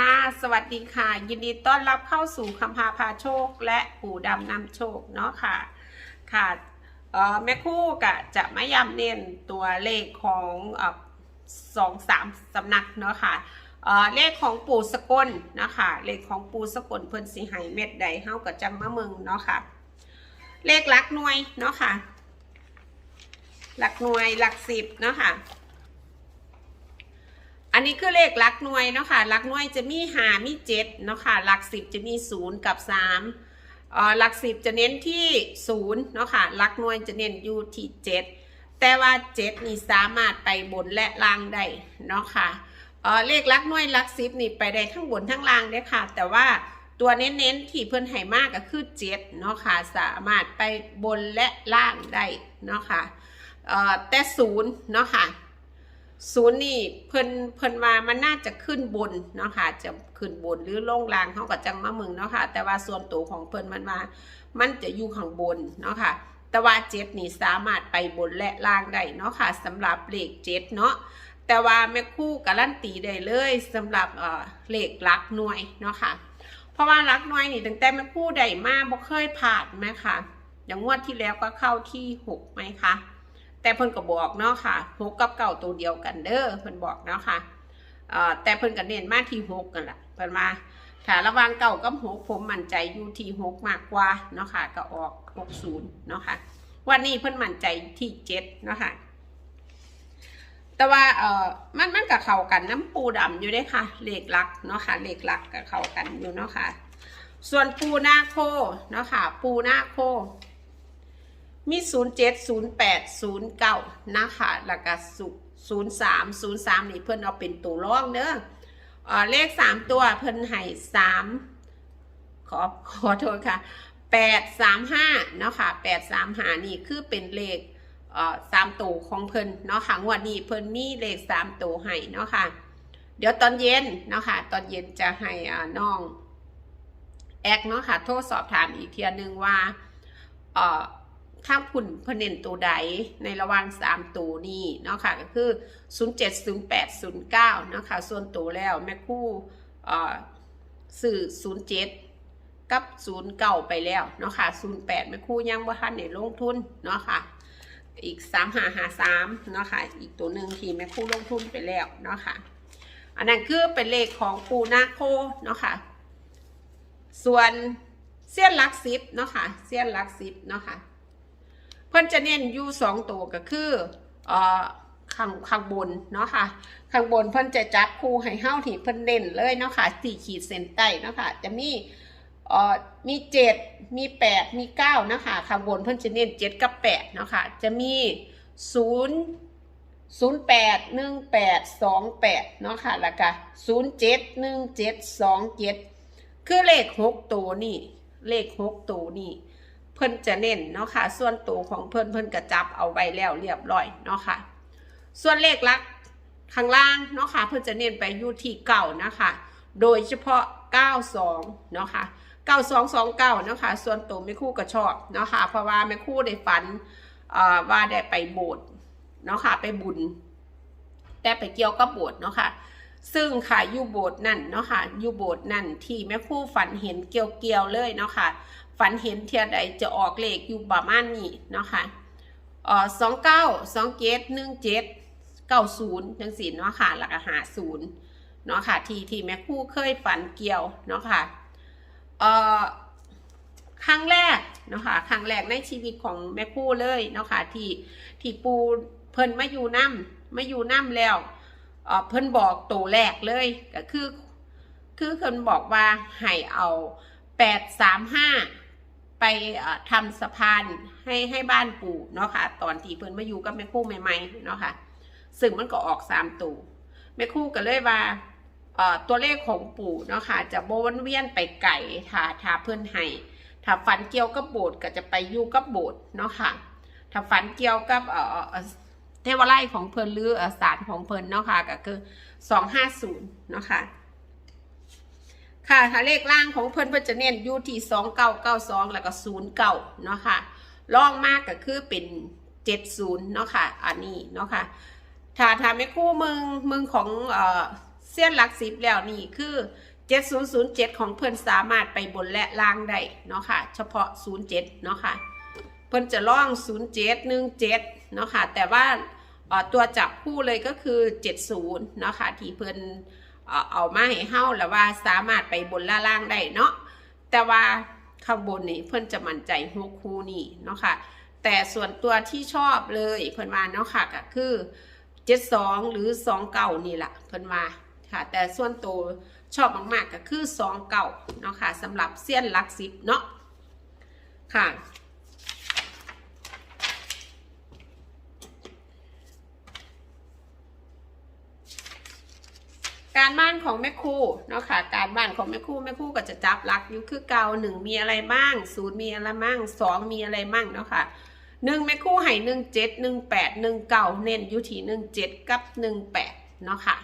ค่ะ สวัสดีค่ะ ยินดีต้อนรับเข้าสู่คำพาพาโชค และปู่ดำนำโชคเนาะค่ะ ค่ะแม่คู่กะจะไม่ย้ำเน้นตัวเลขของอสองสามสำนักเนาะค่ะเเลขของปู่สกลนะคะเลขของปู่สกลเพิ่นสิให้เม็ดใดเฮากับจังมะเมืองเนาะค่ะ เลขหลักหน่วยเนาะค่ะ หลักหน่วยหลักสิบเนาะค่ะ อันนี้คือเลขหลักหน่วยเนาะค่ะหลักหน่วยจะมีหามีเจ็ดเนาะค่ะหลักสิบจะมีศูนย์กับสามอ่อหลักสิบจะเน้นที่ศูนย์เนาะค่ะหลักหน่วยจะเน้นอยู่ที่เจ็ดแต่ว่าเจ็ดนี่สามารถไปบนและล่างได้เนาะค่ะเอ่อเลขหลักหน่วยหลักสิบนี่ไปได้ทั้งบนทั้งล่างได้ค่ะ แต่ว่าตัวเน้นๆที่เพิ่นให้มากก็คือเจ็ดเนาะค่ะ สามารถไปบนและล่างได้เนาะค่ะเอ่อแต่ศูนย์เนาะค่ะ ศูนย์นี่เพิ่นเพิ่นว่ามันน่าจะขึ้นบนเนาะค่ะจะขึ้นบนหรือลงล่างเขากับจังมะมึงเนาะค่ะ แต่ว่าส่วนตัวของเพิ่นมันว่ามันจะอยู่ข้างบนเนาะค่ะ แต่ว่าเจ็ดนี่สามารถไปบนและล่างได้เนาะค่ะสำหรับเลขเจ็ดเนาะแต่ว่าแม่คู่การันตีได้เลยสำหรับเอ่อเลขลักหน่วยเนาะค่ะ เพราะว่าลักหน่วยนี่ตั้งแต่แม่คู่ได้มาบ่เคยผ่านไหมค่ะอย่างงวดที่แล้วก็เข้าที่หกไหมคะ แต่เพิ่นก็บอกเนาะค่ะหกกับเก่าตัวเดียวกันเด้อเพิ่นบอกเนาะค่ะเอ่อแต่เพิ่นก็เน้นมาที่หกกันละเพิ่นมาถ้าระวางเก่ากับหกผมมั่นใจอยู่ที่หกมากกว่าเนาะค่ะก็ออกหกศูนย์เนาะค่ะวันนี้เพิ่นมั่นใจที่เจ็ดเนาะค่ะแต่ว่าเออมันมันกับเขากันน้ำปูดำอยู่ด้วยค่ะเลขลักเนาะค่ะเลขลักกับเขากันอยู่เนาะค่ะ ส่วนปูหน้าโคเนาะค่ะ ปูหน้าโค มี 0 7 0 8 0 9 นะคะแล้วก็0 3 0 3 นี่เพิ่นเอาเป็นตัวรองเด้อเอ่อเลข 3 ตัวเพิ่นให้3ขอขอโทษค่ะ 8 3 5 เนาะค่ะ 8 3 5 นี่คือเป็นเลขเอ่อ3ตัวของเพิ่นเนาะค่ะงวดนี้เพิ่นมีเลข3ตัวให้เนาะค่ะ เดี๋ยวตอนเย็นเนาะค่ะ ตอนเย็นจะให้อ่าน้องแอกเนาะค่ะ โทรสอบถามอีกเทียนึงว่าเอ่อ ถ้าพุ่นเพนเนนตัวใดในระหว่าง3ตัวนี้เนาะค่ะก็คือ 0 7 0 8 0 9เนาะค่ะส่วนตัวแล้วแม่คู่อ่อสื่อ 0 7 กับ0 9ไปแล้วเนาะค่ะ0 8แม่คู่ยังบ่ทันได้ลงทุนเนาะค่ะอีก 3 5 5 3เนาะค่ะอีกตัวหนึ่งที่แม่คู่ลงทุนไปแล้วเนาะค่ะอันนั้นคือเป็นเลขของปูนาโคเนาะค่ะส่วนเสี้ยนลักสิบเนาะค่ะเสี้ยนลักสิบเนาะค่ะ เพิ่นจะเน้นอยู่สองตัวก็คือเอ่อข้างข้างบนเนาะค่ะข้างบนเพิ่นจะจับคู่ให้เฮาที่เพิ่นเน้นเลยเนาะค่ะสี่ขีดเส้นใต้เนาะค่ะจะมีเอ่อมีเจ็ดมีแปดมีเก้าเนาะค่ะข้างบนเพิ่นจะเน้นเจ็ดกับแปดเนาะค่ะจะมีศูนย์ศูนย์แปดหนึ่งแปดสองแปดเนาะค่ะแล้วก็ศูนย์เจ็ดหนึ่งเจ็ดสองเจ็ดคือเลขหกตัวนี่เลขหกตัวนี่ เพิ่นจะเน้นเนาะค่ะ ส่วนตัวของเพิ่นเพิ่นกระจับเอาไว้แล้วเรียบร้อยเนาะค่ะ ส่วนเลขลักข้างล่างเนาะค่ะ เพิ่นจะเน้นไปอยู่ที่เก่านะคะ โดยเฉพาะ 92เนาะค่ะ9229เนาะค่ะ ส่วนตัวแม่คู่ก็ชอบเนาะค่ะ เพราะว่าแม่คู่ได้ฝันเอ่อว่าได้ไปโบสถ์เนาะค่ะ ไปบุญแต่ไปเกี่ยวกับโบสถ์เนาะค่ะซึ่งค่ะยูโบสถ์นั่นเนาะค่ะยูโบสถ์นั่นที่แม่คู่ฝันเห็นเกี่ยวๆเลยเนาะค่ะ ฝันเห็นเทียใดจะออกเลขอยู่ประมาณนี้เนาะค่ะเอ่อสองเก้าสองเจ็ดหนึ่งเจ็ดเก้าศูนย์จังสี่เนาะค่ะแล้วก็หาศูนย์เนาะค่ะที่ที่แม่คู่เคยฝันเกี่ยวเนาะค่ะเอ่อครั้งแรกเนาะค่ะครั้งแรกในชีวิตของแม่คู่เลยเนาะค่ะที่ที่ปูเพิ่นมาอยู่น้ำมาอยู่น้ำแล้วเอ่อเพิ่นบอกตัวแรกเลยก็คือ คือเพิ่นบอกว่าให้เอาแปดสามห้า ไปเอ่อทำสะพานให้ให้บ้านปู่เนาะค่ะ ตอนที่เพิ่นมาอยู่กับแม่คู่ใหม่ๆเนาะค่ะ ซึ่งมันก็ออกสามตู่แม่คู่ก็เลยว่าตัวเลขของปู่เนาะค่ะจะโบวนเวียนไปไก่ถาถาเพิ่นให้ถ้าฝันเกี่ยวกับโบสถ์ก็จะไปอยู่กับโบสถ์เนาะค่ะถ้าฝันเกี่ยวกับเอ่อเทวไลของเพิ่นหรือเอ่อศาลของเพิ่นเนาะค่ะก็คือสองห้าศูนย์เนาะค่ะ ค่ะถ้าเลขล่างของเพิ่นเพิ่นจะเน้นอยู่ที่สองเก้าเก้าสองแล้วก็ศูนย์เก้าเนาะค่ะรองมากก็คือเป็นเจ็ดศูนย์เนาะค่ะ อันนี้เนาะค่ะถ้าถ้าไม่คู่มึงมึงของเอ่อเส้นหลักสิบแล้วนี่คือ7007ของเพิ่นสามารถไปบนและล่างได้เนาะค่ะ เฉพาะ07เจ็ดเนาะค่ะ เพิ่นจะล่อง07 17เจ็ดหนึ่งเจ็ดเนาะค่ะ แต่ว่าตัวจับคู่เลยก็คือ70เนาะค่ะที่เพิ่น เอามาให้เฮาแล้วว่าสามารถไปบนและล่างได้เนาะแต่ว่าข้างบนนี่เพิ่อนจะมั่นใจหัวคู่นี่เนาะค่ะแต่ส่วนตัวที่ชอบเลยเพิ่อนว่าเนาะค่ะก็คือ72หรือ29นี่แหละเพิ่อนว่าค่ะแต่ส่วนตัวชอบมากๆก็คือ29เนาะค่ะสำหรับเสี้ยนลักสิบเนาะค่ะ การบ้านของแม่ครูเนาะค่ะ การบ้านของแม่ครูแม่ครูก็จะจับหลักอยู่คือเก่าหนึ่งมีอะไรบ้างศูนย์มีอะไรบ้างสองมีอะไรบ้างเนาะค่ะหนึ่งแม่ครูให้หนึ่งเจ็ดหนึ่งแปดหนึ่งเก้าเน้นอยู่ที่หนึ่งเจ็ดกับหนึ่งแปดเนาะค่ะ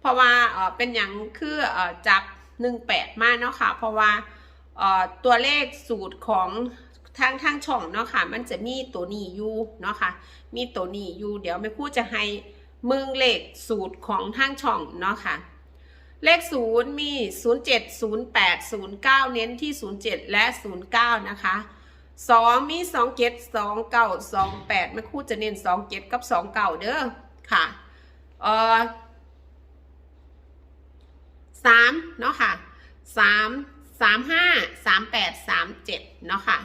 เพราะว่าเออเป็นอย่างคือเออจับหนึ่งแปดมาเนาะค่ะ เพราะว่าเอ่อตัวเลขสูตรของทางทางช่องเนาะค่ะ มันจะมีตัวนี้อยู่เนาะค่ะ มีตัวนี้อยู่เดี๋ยวแม่ครูจะให้ มึงเลขสูตรของทางช่องเนาะค่ะ เลขศูนย์มี 0 7 0 8 0 9 เน้นที่ 07 และ 09 นะคะ2มี2 7 2 9 2 8ไม่คู่จะเน้น2 7กับ2 9เด้อค่ะเอ่อ3เนาะค่ะ3 3 5 3 8 3 7เนาะค่ะ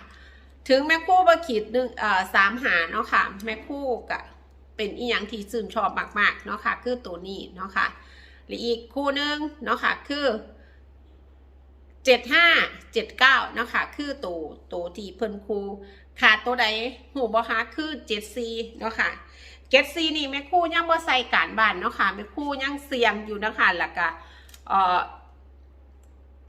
ถึงแม่คู่ประขีดหนึ่งเอ่อสามหาเนาะค่ะ แม่คู่กับ เป็นอีหยังที่ชื่นชอบมากๆเนาะค่ะคือตัวนี้เนาะค่ะหรืออีกคู่หนึงเนาะค่ะคือเจ็ดห้าเจ็ดเก้านาะค่ะคือตัวตัวที่เพิ่นครูขาดตัวใดหูบ่คะคือเจ็ดซีเนาะค่ะเจ็ดซีนี่แม่คู่ยังบ่ใส่การบ้านเนาะค่ะแม่คู่ยังเสี่ยงอยู่นะคะแล้วก็เอ่อ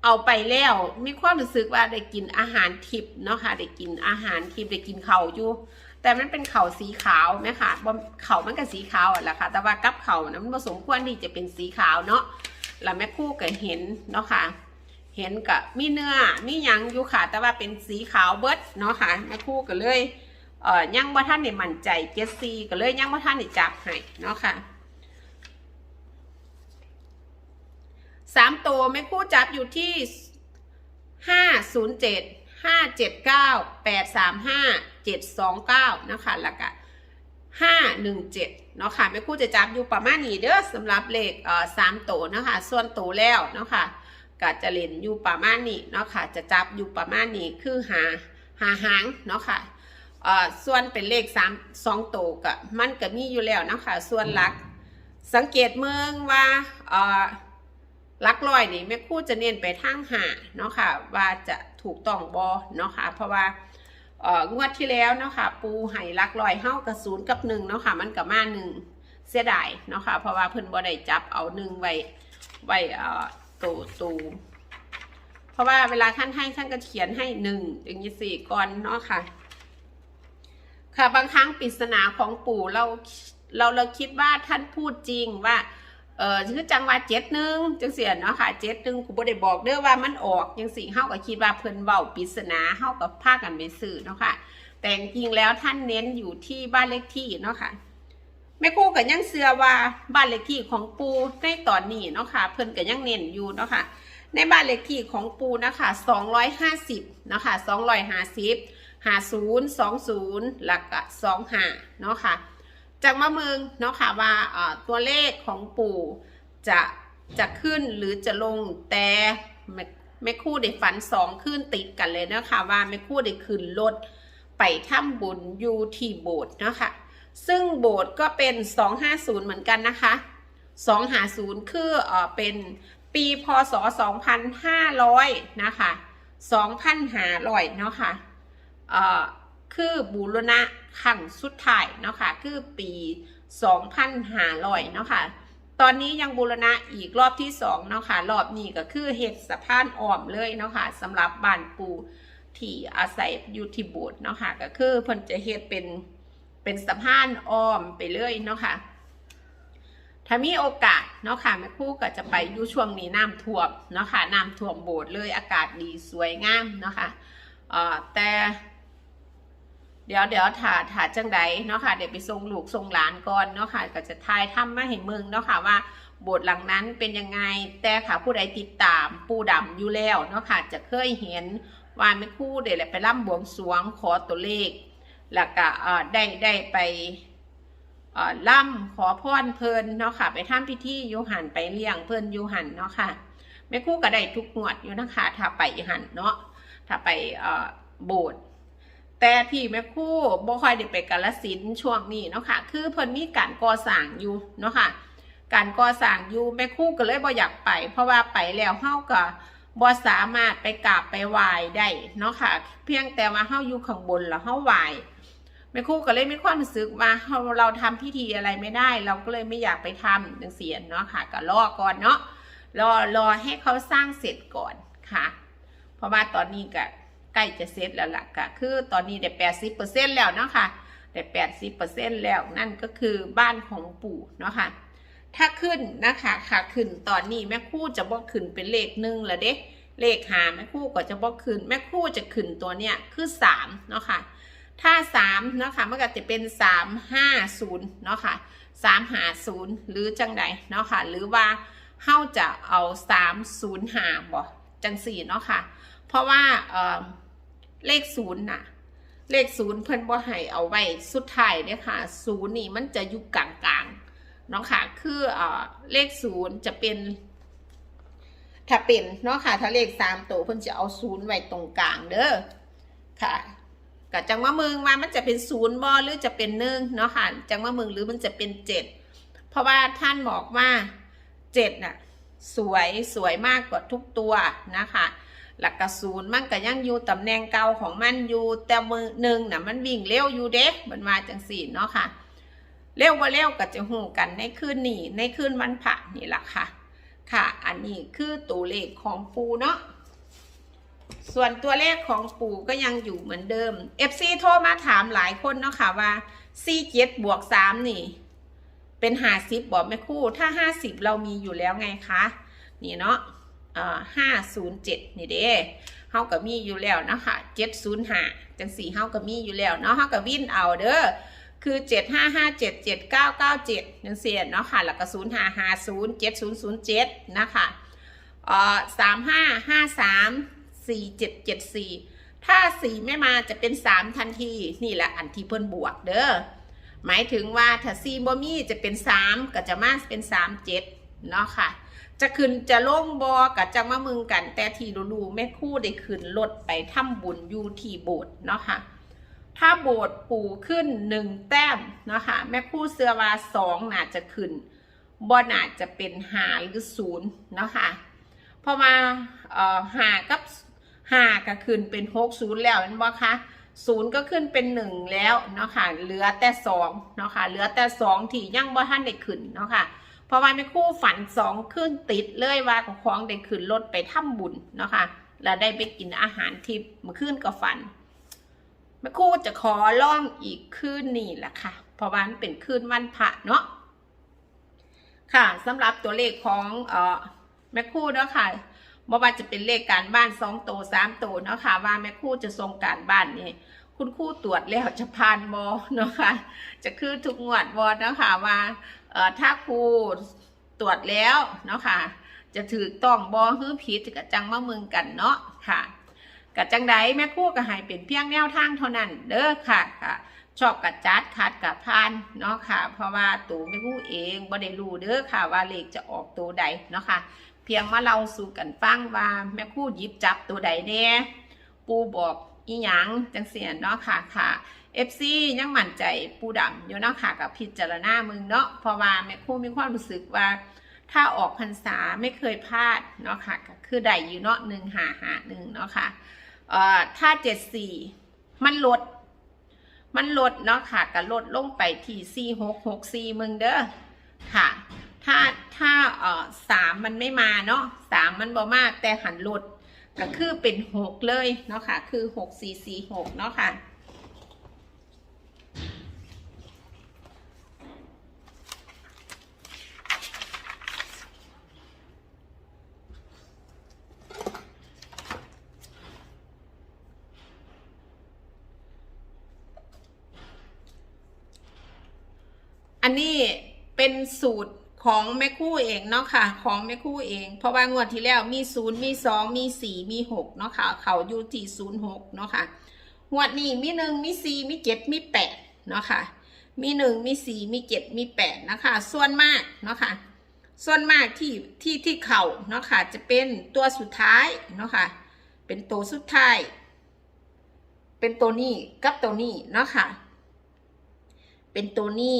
เอาไปแล้วมีความรู้สึกว่าได้กินอาหารทิพย์เนาะค่ะได้กินอาหารทิพย์ได้กินเขาอยู่ แต่มันเป็นเขาสีขาวไหมคะบ่เขามันก็สีขาวแหละค่ะ แต่ว่ากับเขานะมันผสมควรที่จะเป็นสีขาวเนาะแล้วแม่คู่ก็เห็นเนาะค่ะ เห็นกับมีเนื้อมียังอยู่ค่ะ แต่ว่าเป็นสีขาวเบิดเนาะค่ะแม่คู่ก็เลยเอ่อยังบ่ท่านได้มั่นใจเจสซีก็เลยยังบ่ท่านได้จับให้เนาะค่ะสามตัวแม่คู่จับอยู่ที่ห้าศูนย์เจ็ด ห้าเจ็ดเก้าแปดสามห้าเจ็ดสองเก้านะคะแล้วก็ห้าหนึ่งเจ็ดเนาะค่ะแม่ครู่จะจับอยู่ประมาณนี้เด้อสำหรับเลขเอ่อสามตัวเนาะค่ะส่วนตัวแล้วเนาะค่ะก็จะเล่นอยู่ประมาณนี้เนาะค่ะจะจับอยู่ประมาณนี้คือหาหาหางเนาะค่ะเอ่อส่วนเป็นเลขสามสองตัวก็มันก็มีอยู่แล้วเนาะค่ะส่วนหลักสังเกตเมืองว่าเอ่อ ลักลอยนี่แม่ครู่จะเน้นไปทางหาเนาะค่ะว่าจะถูกต้องบอเนาะค่ะเพราะว่าเอองวดที่แล้วเนาะค่ะปูไห้ลักลอยเฮ้ากับศูนย์กับหนึ่งเนาะค่ะมันกับมาหนึ่งเสียดายเนาะค่ะเพราะว่าเพิ่นบ่ได้จับเอาหนึ่งไว้ไว้เอ่อตูตูเพราะว่าเวลาท่านให้ท่านก็เขียนให้หนึ่งอย่างนี้สี่ก่อนเนาะค่ะ ค่ะบางครั้งปริศนาของปู่เราเราเราคิดว่าท่านพูดจริงว่า เออคือจังหวะเจ็ดหนึ่งจังเสียเนาะค่ะเจ็ดหนึ่งกูบ่ได้บอกเด้อว่ามันออกจังสี่เฮาก็คิดว่าเพิ่นเว้าปริศนาเฮากับพากันไปซื้อเนาะค่ะ แต่จริงแล้วท่านเน้นอยู่ที่บ้านเลขที่เนาะค่ะแม่ครูก็ยังเชื่อว่าบ้านเลขที่ของปูในตอนนี้เนาะค่ะ เพิ่นก็ยังเน้นอยู่เนาะค่ะ ในบ้านเลขที่ของปูนะคะ250นะคะ250 50 20แล้วก็25เนาะค่ะ จากมะเมืองเนาะค่ะว่าตัวเลขของปู่จะจะขึ้นหรือจะลงแต่ไม่คู่ได้ฝันสองขึ้นติดกันเลยนะคะว่าไม่คู่ได้ขึ้นรถไปถ้ำบุญยูที่โบสถ์เนาะคะซึ่งโบสถ์ก็เป็น 250 เหมือนกันนะคะ 250 คือเออเป็นปีพศ 2500 นะคะ 2,500 เนาะค่ะเอ่อคือบูรณะ ขั้งสุดท้ายเนาะค่ะคือปี 2500เนาะค่ะตอนนี้ยังบูรณะอีกรอบที่สองเนาะค่ะรอบนี้ก็คือเห็ดสะพานอ้อมเลยเนาะค่ะสำหรับบ้านปูที่อาศัยอยู่ที่โบสถ์เนาะค่ะก็คือเพิ่นจะเฮ็ดเป็นเป็นสะพานอ้อมไปเลยเนาะค่ะถ้ามีโอกาสเนาะค่ะแม่คู่ก็จะไปอยู่ช่วงนี้น้ำท่วมเนาะค่ะน้ำท่วมโบสถ์เลยอากาศดีสวยงามเนาะค่ะเอ่อแต่ เดี๋ยวเดี๋ยวถ่าถ่าจังใดเนาะค่ะเดี๋ยวไปส่งลูกส่งหลานก่อนเนาะค่ะก็จะทายทำมาให้เมืองเนาะค่ะว่าโบสถ์หลังนั้นเป็นยังไงแต่ค่ะผู้ใดติดตามปูดำอยู่แล้วเนาะค่ะจะเคยเห็นว่าแม่ครู่เดี๋ยวไปร่ำบวงสรวงขอตัวเลข แล้วก็เอ่อได้ได้ไปเอ่อล่ำขอพรเพลินเนาะค่ะ ไปทำพิธีอยูหันไปเลี้ยงเพลินยูหันเนาะค่ะแม่คู่ก็ได้ทุกงวดอยู่นะคะถ้าไปหันเนาะถ้าไปโบสถ์ แต่พี่แม่คู่บ่ค่อยได้ไปกาลสินช่วงนี้เนาะค่ะ คือเพิ่นมีการก่อสร้างอยู่เนาะค่ะ การก่อสร้างอยู่แม่คู่ก็เลยบ่อยากไป เพราะว่าไปแล้วเฮาก็บ่สามารถไปกราบไปไหว้ได้เนาะค่ะ เพียงแต่ว่าเฮาอยู่ข้างบนแล้วเฮาไหว้แม่คู่ก็เลยมีความรู้สึกว่าเฮาเราทำพิธีอะไรไม่ได้ เราก็เลยไม่อยากไปทำจังซี่เนาะค่ะก็รอก่อนเนาะรอรอให้เขาสร้างเสร็จก่อนค่ะ เพราะว่าตอนนี้ก็ ใกล้จะเสร็จแล้วล่ะก็คือตอนนี้ได้แปดสิบเปอร์เซ็นแล้วเนาะค่ะได้แปดสิบเปอร์เซ็นแล้วนั่นก็คือบ้านของปู่เนาะค่ะถ้าขึ้นนะคะค่ะขึ้นตอนนี้แม่คู่จะบอกขึ้นเป็นเลขหนึ่งละเด็กเลขหาแม่คู่ก็จะบอกขึ้นแม่คู่จะขึ้นตัวเนี้ยคือสามเนาะค่ะถ้าสามเนาะค่ะมันก็จะเป็นสามห้าศูนย์เนาะค่ะสามหาศูนย์หรือจังใดเนาะค่ะหรือว่าเฮาจะเอาสามศูนย์หาบ่ จังสี่เนาะค่ะ เพราะว่าเเลขศูนย์น่ะ เลขศูนย์เพิ่นบ่ให้เอาไว้สุดท้ายเด้อค่ะศูนย์นี่มันจะอยู่กลางๆเนาะค่ะ คือเอเลขศูนย์จะเป็น ถ้าเป็นเนาะค่ะ ถ้าเลขสามตัวเพิ่นจะเอาศูนย์ไว้ตรงกลางเด้อค่ะกะจังว่ามึงว่ามันจะเป็นศูนย์บ่หรือจะเป็นหนึ่งเนาะค่ะ จังว่ามึงหรือมันจะเป็นเจ็ดเพราะว่าท่านบอกว่าเจ็ดน่ะ สวยสวยมากกว่าทุกตัวนะคะหลักกระศูนมันก็ยังอยู่ตำแหน่งเก่าของมันอยู่แต่มือหนึ่งน่ะมันวิ่งเร็วอยู่เด็กมันมาจังสี่เนาะค่ะเร็วว่าเร็วก็จะหูกันในคืนนี้ในคืนวันพระนี่แหละค่ะ ค่ะ อันนี้คือตัวเลขของปูเนาะส่วนตัวเลขของปูก็ยังอยู่เหมือนเดิม FC โทรมาถามหลายคนเนาะค่ะว่า4 7บวก3นี่ เป็นห้าสิบบอกแม่คู่ถ้าห้าสิบเรามีอยู่แล้วไงคะนี่เนาะห้าศูนย์เจ็ดนี่เด้เฮาก็มีอยู่แล้วเนาะค่ะเจ็ดศูนย์ห้าจังสี่เฮาก็มีอยู่แล้วเนาะเฮาก็วิ่นเอาเด้อคือเจ็ดห้าห้าเจ็ดเจ็ดเก้าเก้าเจ็ดจังสี่เนาะค่ะแล้วก็ศูนย์ห้าห้าศูนย์เจ็ดศูนย์ศูนย์เจ็ดนะคะเอ่อสามห้าห้าสามสี่เจ็ดเจ็ดสี่ถ้าสี่ไม่มาจะเป็นสามทันทีนี่แหละอันที่เพิ่นบวกเด้อ หมายถึงว่าถ้าซีบมีจะเป็นสามก็จะมาเป็นสามเจ็ดเนาะค่ะ จะขึ้นจะลงบอกัจะมามึงกัน แต่ที่รู้ๆแม่คู่ได้ขึ้นรถไปทำบุญอยู่ที่โบสถ์เนาะค่ะ ถ้าโบสถ์ปู่ขึ้นหนึ่งแต้มเนาะค่ะแม่คู่เสือว่าสองน่าจะขึ้นบ่น่าจะเป็นหาหรือศูนย์เนาะค่ะพราะว่าเอ่อหากับหาก็ขึ้นเป็นหกศูนย์แล้วเห็นบ่คะ ศูนย์ก็ขึ้นเป็นหนึ่งแล้วเนาะค่ะเหลือแต่สองเนาะค่ะเหลือแต่สองที่ยังบ่ท่านได้ขึ้นเนาะค่ะเพราะว่าแม่คู่ฝันสองขึ้นติดเลยว่าของได้ขึ้นรถไปทำบุญเนาะค่ะแล้วได้ไปกินอาหารที่มื่อคืนก็ฝันแม่คู่จะขอล่องอีกคืนนี้แหละค่ะ เพราะว่ามันเป็นคืนวันพระเนาะค่ะสำหรับตัวเลขของเอ่อ แม่คู่เนาะค่ะบ่ว่าจะเป็นเลขการบ้านสองโตสามโตเนาะค่ะ ว่าแม่คู่จะส่งการบ้านนี่คุณคู่ตรวจแล้วจะผ่านบอเนาะค่ะ จะคือทุกงวดบอเนาะค่ะว่าเอ่อถ้าครูตรวจแล้วเนาะค่ะ จะถือต้องบอฮื้อผิดกับจังมาเมืองกันเนาะค่ะกับจังใดแม่คู่ก็ให้เป็นเพียงแนวทางเท่านั้นเด้อค่ะค่ะชอบกับจัดคัดกับพานเนาะค่ะ เพราะว่าตัวแม่ครู่เองบ่ได้รู้เด้อค่ะ ว่าเลขจะออกตัวใดเนาะค่ะ พียงมาเราสู่กันฟังว่าแม่คู่หยิบจับตัวใดแน่ปูบอกอีหยังจังเสียนเนาะค่ะค่ะ FC ยังมั่นใจปูดำอยู่เนาะค่ะกับพิจารณามึงเนาะเพราะว่าแม่คู่มีความรู้สึกว่า ถ้าออกพรรษาไม่เคยพลาดเนาะค่ะก็คือได้อยู่เนาะหนึ่งหาหาหนึ่งเนาะค่ะเอ่อถ้าเจ็ดสี่มันลด มันลดเนาะค่ะก็ลดลงไปที่สี่หกหกสี่มึงเด้อค่ะ ถ้าถ้าเอ่อสามมันไม่มาเนาะสามมันบ่มากแต่หันหลุดก็คือเป็นหกเลยเนาะค่ะ คือหกสี่สี่หกเนาะค่ะ อันนี้เป็นสูตร ของแม่คู่เองเนาะค่ะ ของแม่คู่เอง เพราะว่างวดที่แล้วมีศูนย์มีสองมีสี่มีหกเนาะค่ะ เขาอยู่ที่ศูนย์หกเนาะค่ะงวดนี้มีหนึ่งมีสี่มีเจ็ดมีแปดเนาะค่ะ มีหนึ่งมีสี่มีเจ็ดมีแปดนะคะ ส่วนมากเนาะค่ะ ส่วนมากที่ที่ที่เข่าเนาะค่ะ จะเป็นตัวสุดท้ายเนาะค่ะ เป็นตัวสุดท้าย เป็นตัวนี้กับตัวนี้เนาะค่ะ เป็นตัวนี้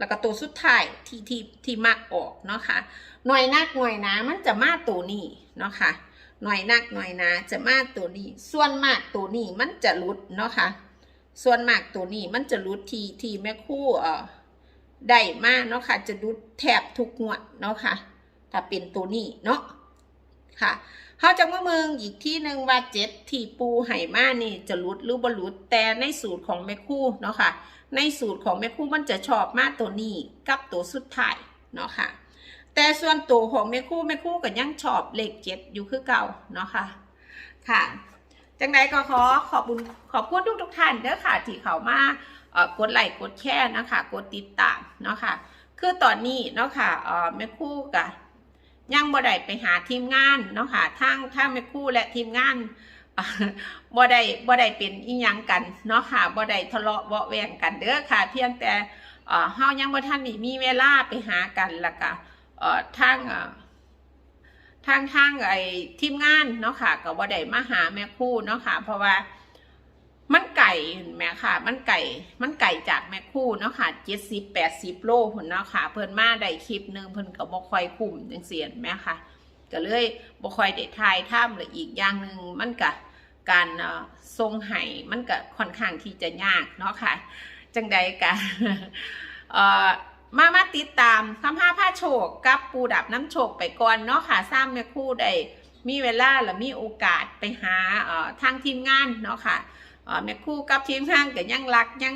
แล้วก็ตัวสุดท้ายที่ที่ที่มักออกเนาะค่ะหน่วยนักหน่วยหนามันจะมาตัวนี้เนาะค่ะหน่วยนักหน่วยหนาจะมาตัวนี้ ส่วนมากตัวนี้มันจะหลุดเนาะค่ะส่วนมากตัวนี้มันจะหลุดทีทีแม่คู่เอ่อได้มากเนาะค่ะจะหลุดแทบทุกงวดเนาะค่ะถ้าเป็นตัวนี้เนาะ ค่ะเขาจะมาเมืองอีกที่หนึ่งว่าเจ็ดที่ปูไห่มานี่จะหลุดหรือบหลุดแต่ในสูตรของแม่คู่เนาะค่ะ ในสูตรของแม่คู่มันจะชอบมากตัวนี้กับตัวสุดท้ายเนาะค่ะ แต่ส่วนตัวของแม่คู่แม่คู่ก็ยังชอบเลขเจ็ดอยู่คือเก่าเนาะค่ะ ค่ะจังไดก็ขอขอบคุณขอบคุณทุกทุกท่านเด้อค่ะที่เขามาเอ่อกดไลค์กดแชร์นะคะกดติดตามเนาะค่ะ คือตอนนี้เนาะค่ะเอ่อแม่คู่กับ ยังบ่ได้ไปหาทีมงานเนาะค่ะทางทางแม่คู่และทีมงานเอ่อบ่ได้บ่ได้เป็นอีหยังกันเนาะค่ะบ่ได้ทะเลาะเบาแวงกันเด้อค่ะ เพียงแต่เฮายังบ่ทันได้มีเวลาไปหากันแล้วก็เอ่อทางเอ่อทางทางไอ้ทีมงานเนาะค่ะก็บ่ได้มาหาแม่คู่เนาะค่ะ เพราะว่า มันไก่แม่ค่ะ มันไก่ มันไก่จากแม่คู่เนาะค่ะเจ็ดสิบแปดสิบโลพุ่นเนาะค่ะ เพิ่นมาได้คลิปหนึ่งเพิ่นก็บ่ค่อยคุ้มจังซี่แม่ค่ะ ก็เลยบ่ค่อยได้ถ่ายทำและอีกอย่างหนึ่งมันก็การทรงไห้มันก็ค่อนข้างที่จะยากเนาะค่ะ จังใดกะเอ่อมามาติดตามคำห้าผ้าโชคกับปูดับน้ำโชคไปก่อนเนาะค่ะสร้างแม่คู่ได้มีเวลาและมีโอกาสไปหาเอ่อทางทีมงานเนาะค่ะเอ่อ แม่คู่กับทีมงานก็ยังรักยัง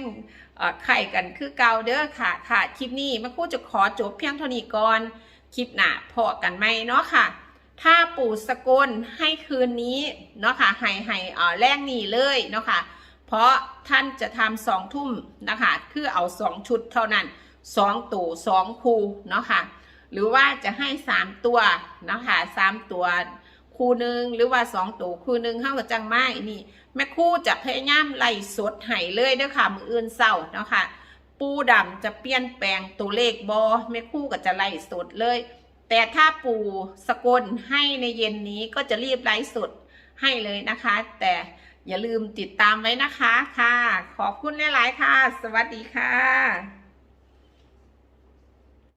ไข่กันคือเก่าเด้อค่ะค่ะคลิปนี้แม่คู่จะขอจบเพียงเท่านี้ก่อนคลิปหน้าพอกันไหมเนาะค่ะ ถ้าปู่สกลให้คืนนี้เนาะค่ะให้ให้อ่แรงนี้เลยเนาะค่ะ เพราะท่านจะทำสองทุ่มนะคะคือเอาสองชุดเท่านั้นสองตัวสองคู่เนาะค่ะ หรือว่าจะให้สามตัวเนาะค่ะสามตัว คู่หนึ่งหรือว่าสองตัวคู่หนึ่งเข้ากับจังไม้นี่ แม่คู่จะพยายามไล่สดให้เลยเด้อค่ะ มืออื่นเศร้าเนาะค่ะ ปูดำจะเปลี่ยนแปลงตัวเลขบอแม่คู่ก็จะไล่สดเลย แต่ถ้าปูสกลให้ในเย็นนี้ก็จะรีบไล่สดให้เลยนะคะ แต่อย่าลืมติดตามไว้นะคะค่ะ ขอบคุณหลาย ๆ ค่ะ สวัสดีค่ะ